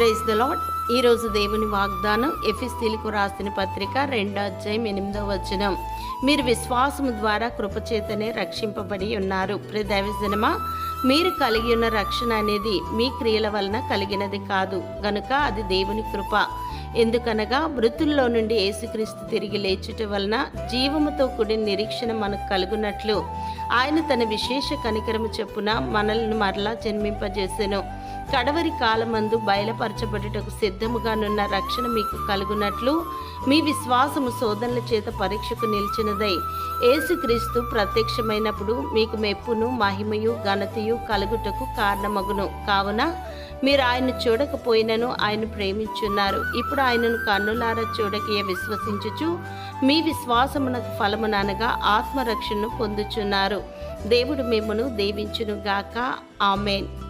Praise the lord ఈరోజు దేవుని వాగ్దానం ఎఫిస్తీలకు రాసిన పత్రిక రెండో అధ్యాయం ఎనిమిదో వచనం. మీరు విశ్వాసము ద్వారా కృపచేతనే రక్షింపబడి ఉన్నారు. ప్రదవిజనమా? మీరు కలిగి ఉన్న రక్షణ అనేది మీ క్రియల వలన కలిగినది కాదు. గనుక అది దేవుని కృప. ఎందుకనగా మృతుల్లో నుండి యేసుక్రీస్తు తిరిగి లేచుట వలన జీవముతో కూడిన నిరీక్షణ మనకు కలుగునట్లు. ఆయన తన విశేష కనికరము చెప్పున మనల్ని మరలా జన్మింపజేసెను. కడవరి కాలమందు బయలుపరచబడుటకు సిద్ధముగానున్న రక్షణ మీకు కలుగునట్లు మీ విశ్వాసము శోధనల చేత పరీక్షకు నిలిచినదై యేసుక్రీస్తు ప్రత్యక్షమైనప్పుడు మీకు మెప్పును మహిమయు ఘనతయు కలుగుటకు కారణమగును. కావున మీరు ఆయన చూడకపోయినను ఆయన ప్రేమించున్నారు. ఇప్పుడు ఆయనను కన్నులారా చూడకయ విశ్వసించుచు మీ విశ్వాసమునకు ఫలమునగా ఆత్మరక్షణను పొందుచున్నారు. దేవుడు మిమ్మను దీవించునుగాక. ఆమెన్.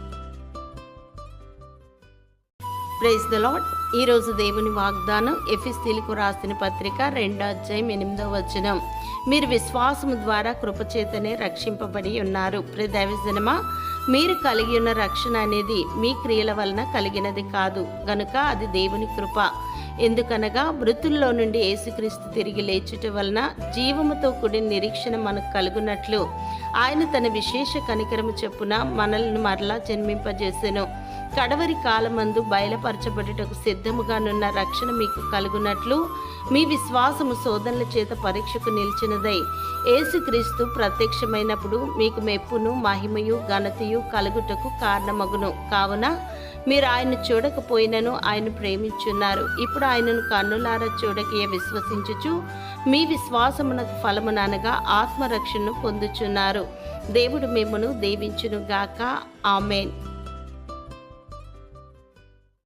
ప్రైజ్ ద లాడ్ ఈరోజు దేవుని వాగ్దానం ఎఫిస్తీలకు రాసిన పత్రిక రెండో అధ్యాయం ఎనిమిదో వచనం. మీరు విశ్వాసము ద్వారా కృపచేతనే రక్షింపబడి ఉన్నారు. ప్రదైవజనమా మీరు కలిగి ఉన్న రక్షణ అనేది మీ క్రియల వలన కలిగినది కాదు. గనుక అది దేవుని కృప. ఎందుకనగా మృతుల్లో నుండి యేసుక్రీస్తు తిరిగి లేచుట వలన జీవముతో కూడిన నిరీక్షణ మనకు కలుగునట్లు. ఆయన తన విశేష కనికరము చెప్పున మనల్ని మరలా జన్మింపజేసెను. కడవరి కాలమందు బయలుపరచబడుటకు సిద్ధముగానున్న రక్షణ మీకు కలుగునట్లు మీ విశ్వాసము శోధనల చేత పరీక్షకు నిలిచినదై. ఏసుక్రీస్తు ప్రత్యక్షమైనప్పుడు మీకు మెప్పును మహిమయు ఘనతయు కలుగుటకు కారణమగును. కావున మీరు ఆయన చూడకపోయినను ఆయన ప్రేమించున్నారు. ఇప్పుడు ఆయనను కన్నులారా చూడకయ విశ్వసించుచు మీ విశ్వాసమునకు ఫలముననగా ఆత్మరక్షణను పొందుచున్నారు. దేవుడు మిమ్మను దీవించునుగాక. ఆమెన్.